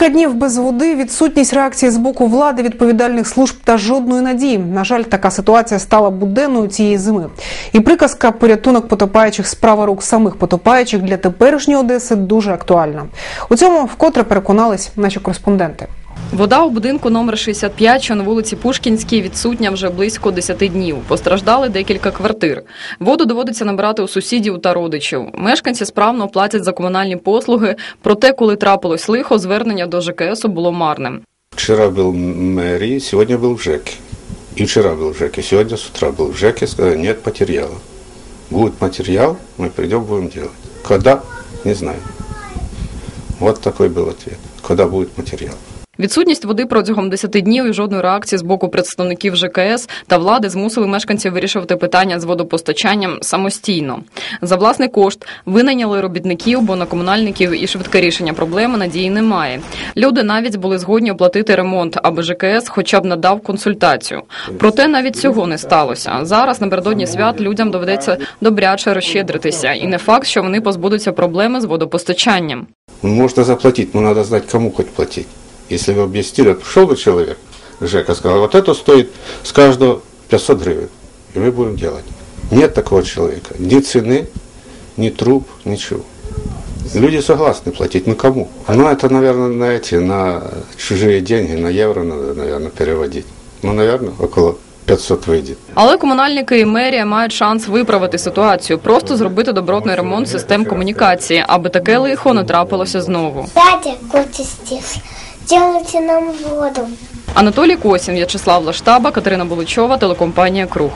Кілька днів без води, відсутність реакції з боку влади, відповідальних служб та жодної надії. На жаль, така ситуація стала буденною цієї зими. І приказка порятунок потопаючих справа рук самих потопаючих для теперішньої Одеси дуже актуальна. У цьому вкотре переконались наші кореспонденти. Вода у будинку номер 65, що на вулиці Пушкінській, відсутня вже близько 10 днів. Постраждали декілька квартир. Воду доводиться набирати у сусідів та родичів. Мешканці справно платять за комунальні послуги. Проте, коли трапилось лихо, звернення до ЖКСу було марним. Вчера был в мэрии, сегодня был в ЖЭКе. И вчера был в ЖЭКе, сегодня с утра был в ЖЭКе, сказали, нет материала. Будет материал, мы придем, будем делать. Когда? Не знаю. Вот такой был ответ. Когда будет материал? Відсутність води протягом 10 днів і жодної реакції з боку представників ЖКС та влади змусили мешканців вирішувати питання з водопостачанням самостійно. За власний кошт винайняли робітників, бо на комунальників і швидке рішення проблеми надії немає. Люди навіть були згодні оплатити ремонт, аби ЖКС хоча б надав консультацію. Проте навіть цього не сталося. Зараз напередодні свят людям доведеться добряче розщедритися, і не факт, що вони позбудуться проблеми з водопостачанням. Ну, Можно заплатить, но надо знать, кому хоть платить. Если вы объяснили, пришел бы человек, Жека сказал, вот это стоит с каждого 500 гривен, и мы будем делать. Нет такого человека. Ни цены, ни труб, ничего. Люди согласны платить, ну кому? Ну это, наверное, на эти, на чужие деньги, на евро надо, наверное, переводить. Ну, наверное, около 500 выйдет. Але комунальники і мерія мають шанс виправити ситуацію, просто зробити добротний ремонт систем комунікації, аби таке лихо не трапилося знову. Дядя Котистис, делайте нам воду. Анатолій Косін, В'ячеслав Лаштаба, Катерина Буличова, телекомпанія Круг.